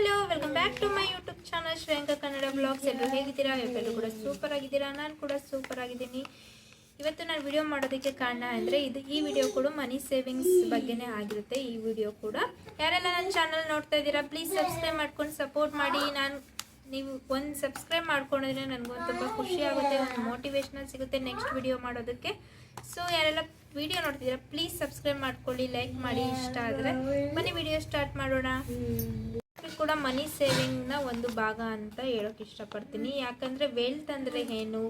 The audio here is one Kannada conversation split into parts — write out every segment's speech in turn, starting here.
Hello welcome back to my YouTube channel Shreyanka Kannada blogs ಎಲ್ಲರೂ ಹೇಗಿದ್ದೀರಾ? ಎಲ್ಲರೂ ಕೂಡ ಸೂಪರ್ ಆಗಿದ್ದೀರಾ. ನಾನು ಕೂಡ ಸೂಪರ್ ಆಗಿದ್ದೀನಿ. ಇವತ್ತು ನಾನು ವಿಡಿಯೋ ಮಾಡೋದಕ್ಕೆ ಕಾರಣ ಅಂದರೆ ಇದು ಈ ವಿಡಿಯೋ ಕೂಡ ಮನಿ ಸೇವಿಂಗ್ಸ್ ಬಗ್ಗೆನೇ ಆಗಿರುತ್ತೆ. ಈ ವಿಡಿಯೋ ಕೂಡ. ಯಾರೆಲ್ಲ ನನ್ನ ಚಾನಲ್ ನೋಡ್ತಾ ಇದ್ದೀರಾ ಪ್ಲೀಸ್ ಸಬ್ಸ್ಕ್ರೈಬ್ ಮಾಡ್ಕೊಂಡು ಸಪೋರ್ಟ್ ಮಾಡಿ. ನಾನು ನೀವು ಒಂದು ಸಬ್ಸ್ಕ್ರೈಬ್ ಮಾಡ್ಕೊಂಡಿದ್ರೆ ನನಗೊಂದು ತುಂಬ ಖುಷಿ ಆಗುತ್ತೆ, ಒಂದು ಮೋಟಿವೇಶ್ನಲ್ ಸಿಗುತ್ತೆ ನೆಕ್ಸ್ಟ್ ವಿಡಿಯೋ ಮಾಡೋದಕ್ಕೆ. ಸೊ ಯಾರೆಲ್ಲ ವಿಡಿಯೋ ನೋಡ್ತಿದ್ದೀರಾ ಪ್ಲೀಸ್ ಸಬ್ಸ್ಕ್ರೈಬ್ ಮಾಡ್ಕೊಳ್ಳಿ ಲೈಕ್ ಮಾಡಿ, ಇಷ್ಟ ಆದರೆ. ಬನ್ನಿ ವಿಡಿಯೋ ಸ್ಟಾರ್ಟ್ ಮಾಡೋಣ. ಕೂಡ ಮನಿ ಸೇವಿಂಗ್ನ ಒಂದು ಭಾಗ ಅಂತ ಹೇಳೋಕೆ ಇಷ್ಟಪಡ್ತೀನಿ. ಯಾಕಂದರೆ ವೆಲ್ತ್ ಅಂದರೆ ಏನು?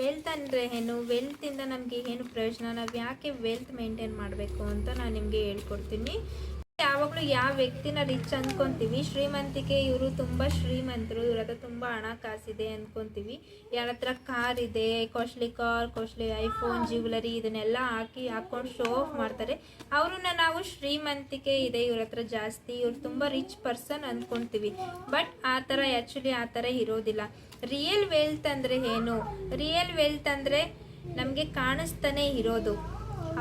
ವೆಲ್ತ್ ಅಂದರೆ ಏನು? ವೆಲ್ತಿಂದ ನಮಗೆ ಏನು ಪ್ರಯೋಜನ? ನಾವು ಯಾಕೆ ವೆಲ್ತ್ ಮೇಂಟೈನ್ ಮಾಡಬೇಕು ಅಂತ ನಾನು ನಿಮಗೆ ಹೇಳ್ಕೊಡ್ತೀನಿ. ಯಾವಾಗಲೂ ಯಾವ ವ್ಯಕ್ತಿನ ರಿಚ್ ಅನ್ಕೊಂತೀವಿ. ಶ್ರೀಮಂತಿಕೆ ಇವರು ತುಂಬ ಶ್ರೀಮಂತರು, ಇವ್ರ ಹತ್ರ ತುಂಬ ಹಣ ಕಾಸಿದೆ ಅಂದ್ಕೊತೀವಿ ಯಾರ ಹತ್ರ ಕಾರ್ ಇದೆ costly car costly iPhone jewellery ಇದನ್ನೆಲ್ಲ ಹಾಕಿ ಹಾಕೊಂಡು ಶೋ ಆಫ್ ಮಾಡ್ತಾರೆ. ಅವ್ರನ್ನ ನಾವು ಶ್ರೀಮಂತಿಕೆ ಇದೆ, ಇವ್ರ ಹತ್ರ ಜಾಸ್ತಿ, ಇವ್ರು ತುಂಬ ರಿಚ್ ಪರ್ಸನ್ ಅಂದ್ಕೊತೀವಿ ಬಟ್ ಆ ಥರ ಆ್ಯಕ್ಚುಲಿ ಆ ಥರ ಇರೋದಿಲ್ಲ. ರಿಯಲ್ ವೆಲ್ತ್ ಅಂದರೆ ಏನು? ರಿಯಲ್ ವೆಲ್ತ್ ಅಂದರೆ ನಮಗೆ ಕಾಣಿಸ್ತಾನೆ ಇರೋದು.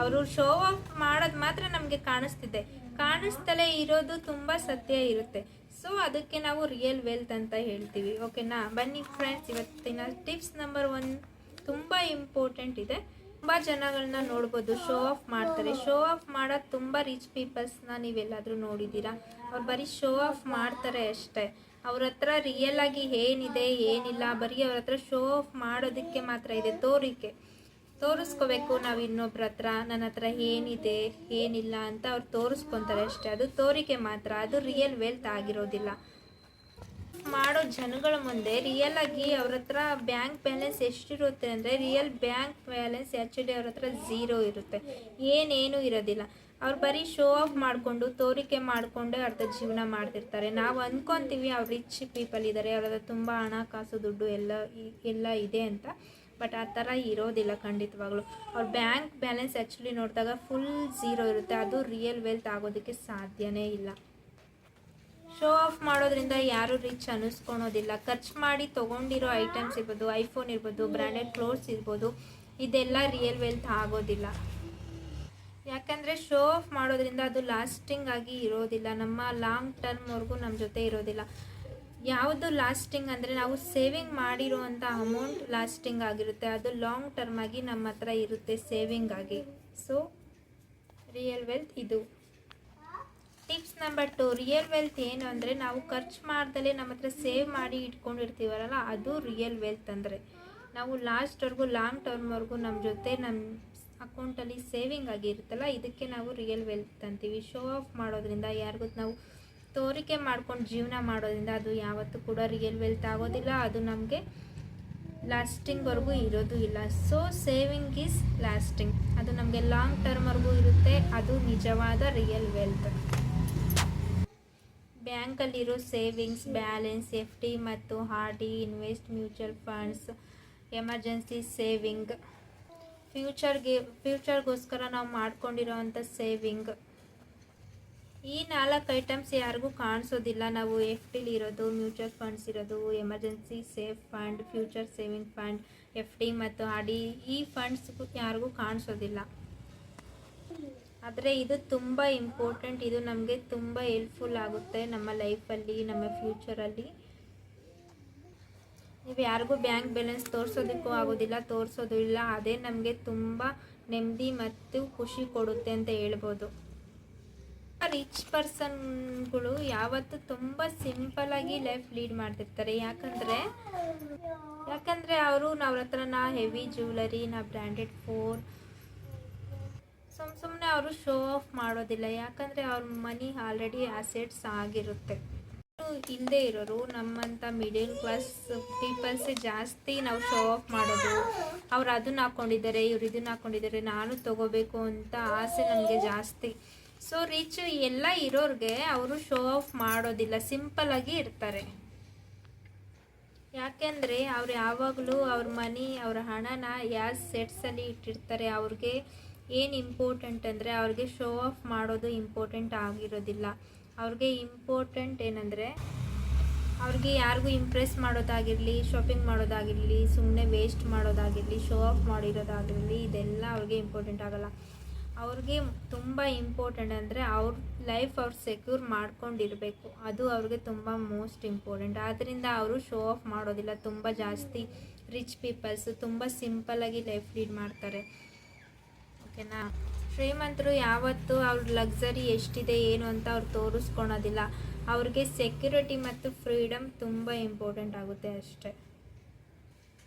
ಅವರು ಶೋ ಆಫ್ ಮಾಡೋದು ಮಾತ್ರ ನಮಗೆ ಕಾಣಿಸ್ತಿದೆ. ಕಾಣಿಸ್ತಲೇ ಇರೋದು ತುಂಬ ಸತ್ಯ ಇರುತ್ತೆ. ಸೊ ಅದಕ್ಕೆ ನಾವು ರಿಯಲ್ ವೆಲ್ತ್ ಅಂತ ಹೇಳ್ತೀವಿ. ಓಕೆನಾ ಬನ್ನಿ ಫ್ರೆಂಡ್ಸ್ ಇವತ್ತಿನ ಟಿಪ್ಸ್ ನಂಬರ್ ಒನ್ ತುಂಬ ಇಂಪಾರ್ಟೆಂಟ್ ಇದೆ. ತುಂಬ ಜನಗಳನ್ನ ನೋಡ್ಬೋದು ಶೋ ಆಫ್ ಮಾಡ್ತಾರೆ. ಶೋ ಆಫ್ ಮಾಡೋದು ತುಂಬ ರಿಚ್ ಪೀಪಲ್ಸ್ನ ನೀವೆಲ್ಲಾದರೂ ನೋಡಿದ್ದೀರಾ? ಅವ್ರು ಬರೀ ಶೋ ಆಫ್ ಮಾಡ್ತಾರೆ ಅಷ್ಟೇ. ಅವ್ರ ಹತ್ರ ರಿಯಲ್ ಆಗಿ ಏನಿದೆ, ಏನಿಲ್ಲ, ಬರೀ ಅವ್ರ ಹತ್ರ ಶೋ ಆಫ್ ಮಾಡೋದಕ್ಕೆ ಮಾತ್ರ ಇದೆ, ತೋರಿಕೆ. ತೋರಿಸ್ಕೋಬೇಕು, ನಾವು ಇನ್ನೊಬ್ರ ಹತ್ರ, ನನ್ನ ಹತ್ರ ಏನಿದೆ, ಏನಿಲ್ಲ ಅಂತ ಅವ್ರು ತೋರಿಸ್ಕೊತಾರೆ ಅಷ್ಟೇ. ಅದು ತೋರಿಕೆ ಮಾತ್ರ, ಅದು ರಿಯಲ್ ವೆಲ್ತ್ ಆಗಿರೋದಿಲ್ಲ. ಮಾಡೋ ಜನಗಳ ಮುಂದೆ ರಿಯಲ್ ಆಗಿ ಅವ್ರ ಹತ್ರ ಬ್ಯಾಂಕ್ ಬ್ಯಾಲೆನ್ಸ್ ಎಷ್ಟಿರುತ್ತೆ ಅಂದರೆ ರಿಯಲ್ ಬ್ಯಾಂಕ್ ಬ್ಯಾಲೆನ್ಸ್ ಆ್ಯಕ್ಚುಲಿ ಅವ್ರ ಹತ್ರ ಝೀರೋ ಇರುತ್ತೆ. ಏನೇನು ಇರೋದಿಲ್ಲ. ಅವ್ರು ಬರೀ ಶೋ ಆಫ್ ಮಾಡಿಕೊಂಡು, ತೋರಿಕೆ ಮಾಡಿಕೊಂಡೇ ಅರ್ಧ ಜೀವನ ಮಾಡ್ತಿರ್ತಾರೆ. ನಾವು ಅಂದ್ಕೊತೀವಿ ಅವ್ರು ರಿಚ್ ಪೀಪಲ್ ಇದ್ದಾರೆ ಅವ್ರ ಹತ್ರ ತುಂಬ ಹಣ, ಕಾಸು, ದುಡ್ಡು ಎಲ್ಲ ಎಲ್ಲ ಇದೆ ಅಂತ. ಬಟ್ ಆ ಥರ ಇರೋದಿಲ್ಲ ಖಂಡಿತವಾಗ್ಲೂ. ಅವ್ರ ಬ್ಯಾಂಕ್ ಬ್ಯಾಲೆನ್ಸ್ ಆ್ಯಕ್ಚುಲಿ ನೋಡಿದಾಗ ಫುಲ್ ಝೀರೋ ಇರುತ್ತೆ. ಅದು ರಿಯಲ್ ವೆಲ್ತ್ ಆಗೋದಕ್ಕೆ ಸಾಧ್ಯವೇ ಇಲ್ಲ. ಶೋ ಆಫ್ ಮಾಡೋದ್ರಿಂದ ಯಾರು ರಿಚ್ ಅನ್ನಿಸ್ಕೊಳೋದಿಲ್ಲ. ಖರ್ಚು ಮಾಡಿ ತೊಗೊಂಡಿರೋ ಐಟಮ್ಸ್ ಇರ್ಬೋದು, ಐಫೋನ್ ಇರ್ಬೋದು, ಬ್ರ್ಯಾಂಡೆಡ್ ಕ್ಲೋತ್ಸ್ ಇರ್ಬೋದು, ಇದೆಲ್ಲ ರಿಯಲ್ ವೆಲ್ತ್ ಆಗೋದಿಲ್ಲ. ಯಾಕಂದರೆ ಶೋ ಆಫ್ ಮಾಡೋದ್ರಿಂದ ಅದು ಲಾಸ್ಟಿಂಗ್ ಆಗಿ ಇರೋದಿಲ್ಲ. ನಮ್ಮ ಲಾಂಗ್ ಟರ್ಮ್ವರೆಗೂ ನಮ್ಮ ಜೊತೆ ಇರೋದಿಲ್ಲ. ಯಾವುದು ಲಾಸ್ಟಿಂಗ್ ಅಂದರೆ ನಾವು ಸೇವಿಂಗ್ ಮಾಡಿರುವಂಥ ಅಮೌಂಟ್ ಲಾಸ್ಟಿಂಗ್ ಆಗಿರುತ್ತೆ. ಅದು ಲಾಂಗ್ ಟರ್ಮ್ ಆಗಿ ನಮ್ಮ ಹತ್ರ ಇರುತ್ತೆ ಸೇವಿಂಗ್ ಆಗಿ. ಸೊ ರಿಯಲ್ ವೆಲ್ತ್ ಇದು. Tips number two real wealth ಏನು ಅಂದರೆ ನಾವು ಖರ್ಚು ಮಾಡ್ದಲೇ ನಮ್ಮ ಹತ್ರ ಸೇವ್ ಮಾಡಿ ಇಟ್ಕೊಂಡಿರ್ತೀವಲ್ಲ ಅದು ರಿಯಲ್ ವೆಲ್ತ್ ಅಂದರೆ. ನಾವು ಲಾಸ್ಟ್ವರೆಗೂ ಲಾಂಗ್ ಟರ್ಮ್ವರೆಗೂ ನಮ್ಮ ಜೊತೆ ನಮ್ಮ ಅಕೌಂಟಲ್ಲಿ ಸೇವಿಂಗ್ ಆಗಿರುತ್ತಲ್ಲ, ಇದಕ್ಕೆ ನಾವು ರಿಯಲ್ ವೆಲ್ತ್ ಅಂತೀವಿ. ಶೋ ಆಫ್ ಮಾಡೋದ್ರಿಂದ ಯಾರಿಗೂ ನಾವು ತೋರಿಕೆ ಮಾಡ್ಕೊಂಡು ಜೀವನ ಮಾಡೋದ್ರಿಂದ ಅದು ಯಾವತ್ತೂ ಕೂಡ ರಿಯಲ್ ವೆಲ್ತ್ ಆಗೋದಿಲ್ಲ. ಅದು ನಮಗೆ ಲಾಸ್ಟಿಂಗ್ವರೆಗೂ ಇರೋದು ಇಲ್ಲ. ಸೊ ಸೇವಿಂಗ್ ಈಸ್ ಲಾಸ್ಟಿಂಗ್ ಅದು ನಮಗೆ ಲಾಂಗ್ ಟರ್ಮ್ವರೆಗೂ ಇರುತ್ತೆ. ಅದು ನಿಜವಾದ ರಿಯಲ್ ವೆಲ್ತ್ ಬ್ಯಾಂಕಲ್ಲಿರೋ ಸೇವಿಂಗ್ಸ್ ಬ್ಯಾಲೆನ್ಸ್ ಎಫ್ ಡಿ ಮತ್ತು R D invest mutual funds emergency saving ಫ್ಯೂಚರ್ಗೆ ಫ್ಯೂಚರ್ಗೋಸ್ಕರ ನಾವು ಮಾಡ್ಕೊಂಡಿರೋವಂಥ ಸೇವಿಂಗ್ ಈ ನಾಲ್ಕು ಐಟಮ್ಸ್ ಯಾರಿಗೂ ಕಾಣಿಸೋದಿಲ್ಲ. ನಾವು ಎಫ್ ಡಿಲಿ ಇರೋದು, ಮ್ಯೂಚುವಲ್ ಫಂಡ್ಸ್ ಇರೋದು, emergency safe fund, future saving fund F D ಮತ್ತು ಆರ್ ಡಿ ಈ ಫಂಡ್ಸ್ ಯಾರಿಗೂ ಕಾಣಿಸೋದಿಲ್ಲ. ಆದರೆ ಇದು ತುಂಬ ಇಂಪಾರ್ಟೆಂಟ್. ಇದು ನಮಗೆ ತುಂಬ ಹೆಲ್ಪ್ಫುಲ್ ಆಗುತ್ತೆ ನಮ್ಮ ಲೈಫಲ್ಲಿ, ನಮ್ಮ ಫ್ಯೂಚರಲ್ಲಿ. ನೀವು ಯಾರಿಗೂ ಬ್ಯಾಂಕ್ ಬ್ಯಾಲೆನ್ಸ್ ತೋರಿಸೋದಕ್ಕೂ ಆಗೋದಿಲ್ಲ, ತೋರಿಸೋದು ಇಲ್ಲ. ಅದೇ ನಮಗೆ ತುಂಬ ನೆಮ್ಮದಿ ಮತ್ತು ಖುಷಿ ಕೊಡುತ್ತೆ ಅಂತ ಹೇಳ್ಬೋದು. ರಿಚ್ ಪರ್ಸನ್ಗಳು ಯಾವತ್ತು ತುಂಬ ಸಿಂಪಲಾಗಿ ಲೈಫ್ ಲೀಡ್ ಮಾಡ್ತಿರ್ತಾರೆ. ಯಾಕಂದರೆ ಯಾಕಂದರೆ ಅವರು ಅವ್ರ ಹತ್ರ ನಾ ಹೆವಿ ಜ್ಯುವೆಲರಿ ನಾ ಬ್ರ್ಯಾಂಡೆಡ್ ಫೋನ್ ಸುಮ್ ಸುಮ್ಮನೆ ಅವರು ಶೋ ಆಫ್ ಮಾಡೋದಿಲ್ಲ. ಯಾಕಂದರೆ ಅವ್ರ ಮನಿ ಆಲ್ರೆಡಿ ಆಸೆಟ್ಸ್ ಆಗಿರುತ್ತೆ. ಹಿಂದೆ ಇರೋರು ನಮ್ಮಂಥ ಮಿಡಿಲ್ ಕ್ಲಾಸ್ ಪೀಪಲ್ಸ್ ಜಾಸ್ತಿ ನಾವು ಶೋ ಆಫ್ ಮಾಡೋದು. ಅವ್ರು ಅದನ್ನ ಹಾಕೊಂಡಿದ್ದಾರೆ, ಇವ್ರು ಇದನ್ನ ಹಾಕೊಂಡಿದ್ದಾರೆ, ನಾನು ತಗೋಬೇಕು ಅಂತ ಆಸೆ ನಮಗೆ ಜಾಸ್ತಿ. ಸೊ ರಿಚ್ ಎಲ್ಲ ಇರೋರಿಗೆ ಅವರು ಶೋ ಆಫ್ ಮಾಡೋದಿಲ್ಲ. ಸಿಂಪಲಾಗಿ ಇರ್ತಾರೆ. ಯಾಕೆಂದರೆ ಅವ್ರು ಯಾವಾಗಲೂ ಅವ್ರ ಮನಿ, ಅವ್ರ ಹಣನ ಯಾವ ಸೆಟ್ಸಲ್ಲಿ ಇಟ್ಟಿರ್ತಾರೆ, ಅವ್ರಿಗೆ ಏನು ಇಂಪಾರ್ಟೆಂಟ್ ಅಂದರೆ ಅವ್ರಿಗೆ ಶೋ ಆಫ್ ಮಾಡೋದು ಇಂಪಾರ್ಟೆಂಟ್ ಆಗಿರೋದಿಲ್ಲ. ಅವ್ರಿಗೆ ಇಂಪಾರ್ಟೆಂಟ್ ಏನಂದರೆ ಅವ್ರಿಗೆ ಯಾರಿಗೂ ಇಂಪ್ರೆಸ್ ಮಾಡೋದಾಗಿರಲಿ ಶಾಪಿಂಗ್ ಮಾಡೋದಾಗಿರಲಿ ಸುಮ್ಮನೆ ವೇಸ್ಟ್ ಮಾಡೋದಾಗಿರಲಿ ಶೋ ಆಫ್ ಮಾಡಿರೋದಾಗಿರಲಿ, ಇದೆಲ್ಲ ಅವ್ರಿಗೆ ಇಂಪಾರ್ಟೆಂಟ್ ಆಗಲ್ಲ. ಅವ್ರಿಗೆ ತುಂಬ ಇಂಪಾರ್ಟೆಂಟ್ ಅಂದರೆ ಅವ್ರ ಲೈಫ್ ಅವ್ರು ಸೆಕ್ಯೂರ್ ಮಾಡ್ಕೊಂಡಿರಬೇಕು. ಅದು ಅವ್ರಿಗೆ ತುಂಬ ಮೋಸ್ಟ್ ಇಂಪಾರ್ಟೆಂಟ್ ಆದ್ದರಿಂದ ಅವರು ಶೋ ಆಫ್ ಮಾಡೋದಿಲ್ಲ. ತುಂಬ ಜಾಸ್ತಿ ರಿಚ್ ಪೀಪಲ್ಸ್ ತುಂಬ ಸಿಂಪಲ್ಲಾಗಿ ಲೈಫ್ ಲೀಡ್ ಮಾಡ್ತಾರೆ. ಓಕೆನಾ ಶ್ರೀಮಂತರು ಯಾವತ್ತೂ ಅವ್ರ ಲಕ್ಸರಿ ಎಷ್ಟಿದೆ, ಏನು ಅಂತ ಅವ್ರು ತೋರಿಸ್ಕೊಳೋದಿಲ್ಲ. ಅವ್ರಿಗೆ ಸೆಕ್ಯೂರಿಟಿ ಮತ್ತು ಫ್ರೀಡಮ್ ತುಂಬ ಇಂಪಾರ್ಟೆಂಟ್ ಆಗುತ್ತೆ ಅಷ್ಟೇ.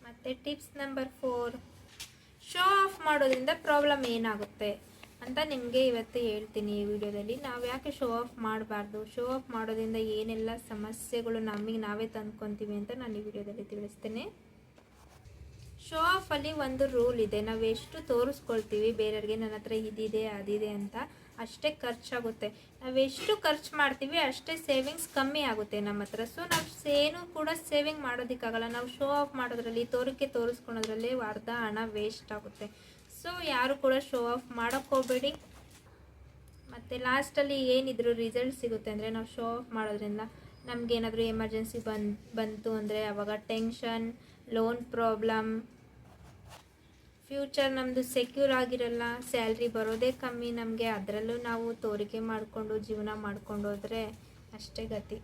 ಮತ್ತು tips number four show off ಮಾಡೋದ್ರಿಂದ ಪ್ರಾಬ್ಲಮ್ ಏನಾಗುತ್ತೆ? ಅಂತ ನಿಮಗೆ ಇವತ್ತು ಹೇಳ್ತೀನಿ ಈ ವಿಡಿಯೋದಲ್ಲಿ. ನಾವು ಯಾಕೆ ಶೋ ಆಫ್ ಮಾಡಬಾರ್ದು? ಶೋ ಆಫ್ ಮಾಡೋದ್ರಿಂದ ಏನೆಲ್ಲ ಸಮಸ್ಯೆಗಳು ನಮಗೆ ನಾವೇ ತಂದ್ಕೊತೀವಿ ಅಂತ ನಾನು ಈ ವಿಡಿಯೋದಲ್ಲಿ ತಿಳಿಸ್ತೇನೆ. ಶೋ ಆಫಲ್ಲಿ ಒಂದು ರೂಲ್ ಇದೆ. ನಾವು ಎಷ್ಟು ತೋರಿಸ್ಕೊಳ್ತೀವಿ ಬೇರೆಯವ್ರಿಗೆ, ನನ್ನ ಹತ್ರ ಇದಿದೆ, ಅದಿದೆ ಅಂತ ಅಷ್ಟೇ ಖರ್ಚಾಗುತ್ತೆ. ನಾವು ಎಷ್ಟು ಖರ್ಚು ಮಾಡ್ತೀವಿ ಅಷ್ಟೇ ಸೇವಿಂಗ್ಸ್ ಕಮ್ಮಿ ಆಗುತ್ತೆ ನಮ್ಮ ಹತ್ರ. ಸೊ ನಾವು ಏನು ಕೂಡ ಸೇವಿಂಗ್ ಮಾಡೋದಕ್ಕಾಗಲ್ಲ. ನಾವು ಶೋ ಆಫ್ ಮಾಡೋದ್ರಲ್ಲಿ ತೋರಿಕೆ ತೋರಿಸ್ಕೊಳೋದ್ರಲ್ಲಿ ಅರ್ಧ ಹಣ ವೇಸ್ಟ್ ಆಗುತ್ತೆ. ಸೊ ಯಾರು ಕೂಡ ಶೋ ಆಫ್ ಮಾಡೋಕ್ಕೆ ಹೋಗಬೇಡಿ. ಮತ್ತು ಲಾಸ್ಟಲ್ಲಿ ಏನಿದ್ರು ರಿಸಲ್ಟ್ ಸಿಗುತ್ತೆ ಅಂದರೆ ನಾವು ಶೋ ಆಫ್ ಮಾಡೋದ್ರಿಂದ ನಮಗೇನಾದರೂ ಎಮರ್ಜೆನ್ಸಿ ಬನ್ ಬಂತು ಅಂದರೆ ಅವಾಗ ಟೆನ್ಷನ್ ಲೋನ್ ಪ್ರಾಬ್ಲಮ್ ಫ್ಯೂಚರ್ ನಮ್ಮದು ಸೆಕ್ಯೂರ್ ಆಗಿರಲ್ಲ ಸ್ಯಾಲ್ರಿ ಬರೋದೇ ಕಮ್ಮಿ ನಮಗೆ. ಅದರಲ್ಲೂ ನಾವು ತೋರಿಕೆ ಮಾಡಿಕೊಂಡು, ಜೀವನ ಮಾಡ್ಕೊಂಡು ಹೋದರೆ ಅಷ್ಟೇ ಗತಿ.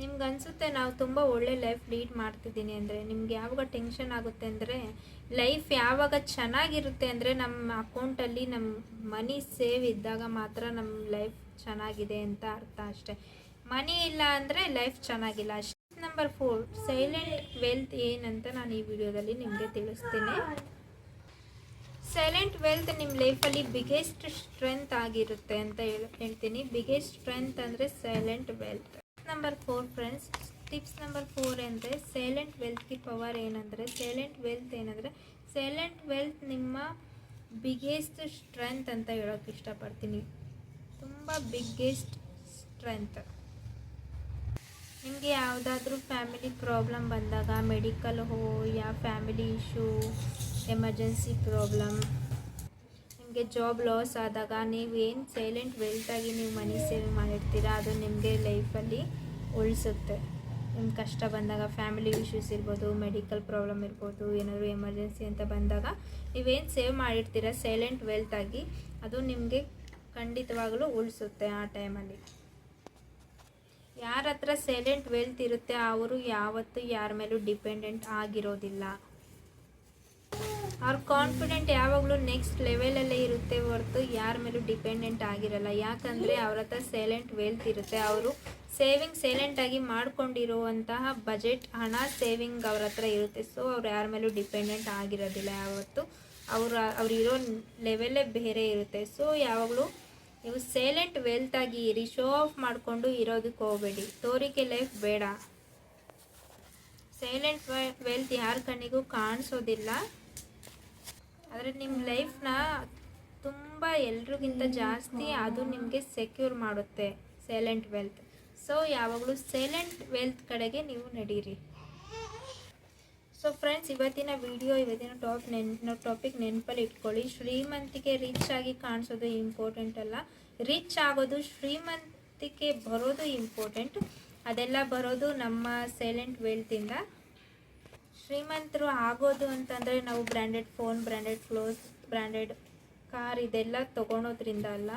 ನಿಮ್ಗೆ ಅನಿಸುತ್ತೆ ನಾವು ತುಂಬ ಒಳ್ಳೆ ಲೈಫ್ ಲೀಡ್ ಮಾಡ್ತಿದ್ದೀನಿ ಅಂದರೆ ನಿಮ್ಗೆ ಯಾವಾಗ ಟೆನ್ಷನ್ ಆಗುತ್ತೆ ಅಂದರೆ ಲೈಫ್ ಯಾವಾಗ ಚೆನ್ನಾಗಿರುತ್ತೆ ಅಂದರೆ ನಮ್ಮ ಅಕೌಂಟಲ್ಲಿ ನಮ್ಮ ಮನಿ ಸೇವ್ ಇದ್ದಾಗ ಮಾತ್ರ ನಮ್ಮ ಲೈಫ್ ಚೆನ್ನಾಗಿದೆ ಅಂತ ಅರ್ಥ ಅಷ್ಟೆ. ಮನಿ ಇಲ್ಲ ಅಂದರೆ ಲೈಫ್ ಚೆನ್ನಾಗಿಲ್ಲ. ಅಷ್ಟೇ ನಂಬರ್ ಫೋರ್ ಸೈಲೆಂಟ್ ವೆಲ್ತ್ ಏನಂತ ನಾನು ಈ ವಿಡಿಯೋದಲ್ಲಿ ನಿಮಗೆ ತಿಳಿಸ್ತೀನಿ. ಸೈಲೆಂಟ್ ವೆಲ್ತ್ ನಿಮ್ಮ ಲೈಫಲ್ಲಿ ಬಿಗ್ಗೆಸ್ಟ್ ಸ್ಟ್ರೆಂತ್ ಆಗಿರುತ್ತೆ ಅಂತ ಹೇಳ, ಹೇಳ್ತೀನಿ. ಬಿಗ್ಗೆಸ್ಟ್ ಸ್ಟ್ರೆಂತ್ ಅಂದರೆ silent wealth number four friends tips number four ಅಂದರೆ ಸೈಲೆಂಟ್ ವೆಲ್ತ್ಗೆ ಪವರ್ ಏನಂದರೆ ಸೈಲೆಂಟ್ ವೆಲ್ತ್ ಏನಂದರೆ ಸೈಲೆಂಟ್ ವೆಲ್ತ್ ನಿಮ್ಮ ಬಿಗ್ಗೆಸ್ಟ್ ಸ್ಟ್ರೆಂತ್ ಅಂತ ಹೇಳೋಕೆ ಇಷ್ಟಪಡ್ತೀನಿ ತುಂಬ ಬಿಗ್ಗೆಸ್ಟ್ ಸ್ಟ್ರೆಂತ್ ನಿಮಗೆ ಯಾವುದಾದ್ರೂ ಫ್ಯಾಮಿಲಿ ಪ್ರಾಬ್ಲಮ್ ಬಂದಾಗ ಮೆಡಿಕಲ್ ಹೋ ಯಾ ಫ್ಯಾಮಿಲಿ ಇಶ್ಯೂ ಎಮರ್ಜೆನ್ಸಿ ಪ್ರಾಬ್ಲಮ್ ನಿಮಗೆ ಜಾಬ್ ಲಾಸ್ ಆದಾಗ ನೀವೇನು ಸೈಲೆಂಟ್ ವೆಲ್ತಾಗಿ ನೀವು ಮನಿ ಸೇವ್ ಮಾಡಿರ್ತೀರಾ, ಅದು ನಿಮಗೆ ಲೈಫಲ್ಲಿ ಉಳಿಸುತ್ತೆ. ನಿಮ್ಮ ಕಷ್ಟ ಬಂದಾಗ ಫ್ಯಾಮಿಲಿ ಇಶ್ಯೂಸ್ ಇರ್ಬೋದು ಮೆಡಿಕಲ್ ಪ್ರಾಬ್ಲಮ್ ಇರ್ಬೋದು, ಏನಾದರೂ ಎಮರ್ಜೆನ್ಸಿ ಅಂತ ಬಂದಾಗ ನೀವೇನು ಸೇವ್ ಮಾಡಿರ್ತೀರ ಸೈಲೆಂಟ್ ವೆಲ್ತಾಗಿ ಅದು ನಿಮಗೆ ಖಂಡಿತವಾಗಲೂ ಉಳಿಸುತ್ತೆ ಆ ಟೈಮಲ್ಲಿ ಯಾರ ಹತ್ರ ಸೈಲೆಂಟ್ ವೆಲ್ತ್ ಇರುತ್ತೆ, ಅವರು ಯಾವತ್ತೂ ಯಾರ ಮೇಲೂ ಡಿಪೆಂಡೆಂಟ್ ಆಗಿರೋದಿಲ್ಲ. ಅವ್ರ ಕಾನ್ಫಿಡೆಂಟ್ ಯಾವಾಗಲೂ ನೆಕ್ಸ್ಟ್ ಲೆವೆಲಲ್ಲೇ ಇರುತ್ತೆ ಹೊರತು ಯಾರ ಮೇಲೂ ಡಿಪೆಂಡೆಂಟ್ ಆಗಿರಲ್ಲ. ಯಾಕಂದರೆ ಅವ್ರ ಹತ್ರ ಸೈಲೆಂಟ್ ವೆಲ್ತ್ ಇರುತ್ತೆ. ಅವರು ಸೇವಿಂಗ್ ಸೈಲೆಂಟಾಗಿ ಮಾಡಿಕೊಂಡಿರುವಂತಹ ಬಜೆಟ್ ಹಣ ಸೇವಿಂಗ್ ಅವ್ರ ಹತ್ರ ಇರುತ್ತೆ. ಸೊ ಅವ್ರು ಯಾರ ಮೇಲೂ ಡಿಪೆಂಡೆಂಟ್ ಆಗಿರೋದಿಲ್ಲ ಯಾವತ್ತು. ಅವ್ರ ಇರೋ ಲೆವೆಲ್ಲೇ ಬೇರೆ ಇರುತ್ತೆ. ಸೊ ಯಾವಾಗಲೂ ನೀವು ಸೈಲೆಂಟ್ ವೆಲ್ತಾಗಿ ಇರಿ. ಶೋ ಆಫ್ ಮಾಡಿಕೊಂಡು ಇರೋದಕ್ಕೆ ಹೋಗಬೇಡಿ. ತೋರಿಕೆ ಲೈಫ್ ಬೇಡ. ಸೈಲೆಂಟ್ ವೆಲ್ತ್ ಯಾರ ಕಣ್ಣಿಗೂ ಕಾಣಿಸೋದಿಲ್ಲ. ಆದರೆ ನಿಮ್ಮ ಲೈಫ್ನ ತುಂಬ ಎಲ್ರಿಗಿಂತ ಜಾಸ್ತಿ ಅದು ನಿಮಗೆ ಸೆಕ್ಯೂರ್ ಮಾಡುತ್ತೆ ಸೈಲೆಂಟ್ ವೆಲ್ತ್ ಸೊ ಯಾವಾಗಲೂ ಸೈಲೆಂಟ್ ವೆಲ್ತ್ ಕಡೆಗೆ ನೀವು ನಡೀರಿ. ಸೊ ಫ್ರೆಂಡ್ಸ್ ಇವತ್ತಿನ ವಿಡಿಯೋ ಇವತ್ತಿನ ಟಾಪ್ ನೆನ್ ಟಾಪಿಕ್ ನೆನಪಲ್ಲಿ ಇಟ್ಕೊಳ್ಳಿ. ಶ್ರೀಮಂತಿಕೆ ರಿಚ್ ಆಗಿ ಕಾಣಿಸೋದು ಇಂಪಾರ್ಟೆಂಟ್ ಅಲ್ಲ. ರಿಚ್ ಆಗೋದು ಶ್ರೀಮಂತಿಕೆ ಬರೋದು ಇಂಪಾರ್ಟೆಂಟ್ ಅದೆಲ್ಲ ಬರೋದು ನಮ್ಮ ಸೈಲೆಂಟ್ ವೆಲ್ತಿಂದ ಶ್ರೀಮಂತರು ಆಗೋದು ಅಂತಂದರೆ ನಾವು branded phone branded clothes branded car ಇದೆಲ್ಲ ತೊಗೊಳೋದ್ರಿಂದ ಅಲ್ಲ.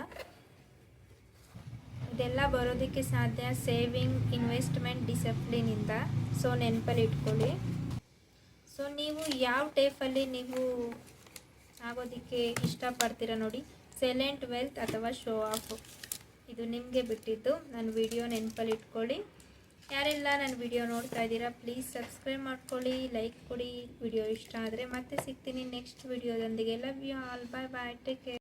ಇದೆಲ್ಲ ಬರೋದಕ್ಕೆ ಸಾಧ್ಯ ಸೇವಿಂಗ್ ಇನ್ವೆಸ್ಟ್ಮೆಂಟ್ ಡಿಸಿಪ್ಲಿನಿಂದ ಸೊ ನೆನಪಲ್ಲಿ ಇಟ್ಕೊಳ್ಳಿ. ಸೊ ನೀವು ಯಾವ ಟೈಪಲ್ಲಿ ನೀವು ಆಗೋದಕ್ಕೆ ಇಷ್ಟಪಡ್ತೀರಾ ನೋಡಿ. ಸೈಲೆಂಟ್ ವೆಲ್ತ್ ಅಥವಾ ಶೋ ಆಫ್ ಇದು ನಿಮಗೆ ಬಿಟ್ಟಿದ್ದು. ನನ್ನ ವಿಡಿಯೋ ನೆನಪಲ್ಲಿ ಇಟ್ಕೊಳ್ಳಿ. ಯಾರೆಲ್ಲ ನನ್ನ ವಿಡಿಯೋ ನೋಡ್ತಾ ಇದ್ದೀರಾ ಪ್ಲೀಸ್ ಸಬ್ಸ್ಕ್ರೈಬ್ ಮಾಡ್ಕೊಳ್ಳಿ ಲೈಕ್ ಕೊಡಿ. ವಿಡಿಯೋ ಇಷ್ಟ ಆದರೆ ಮತ್ತೆ ಸಿಗ್ತೀನಿ next ವಿಡಿಯೋದೊಂದಿಗೆ love you all bye bye take care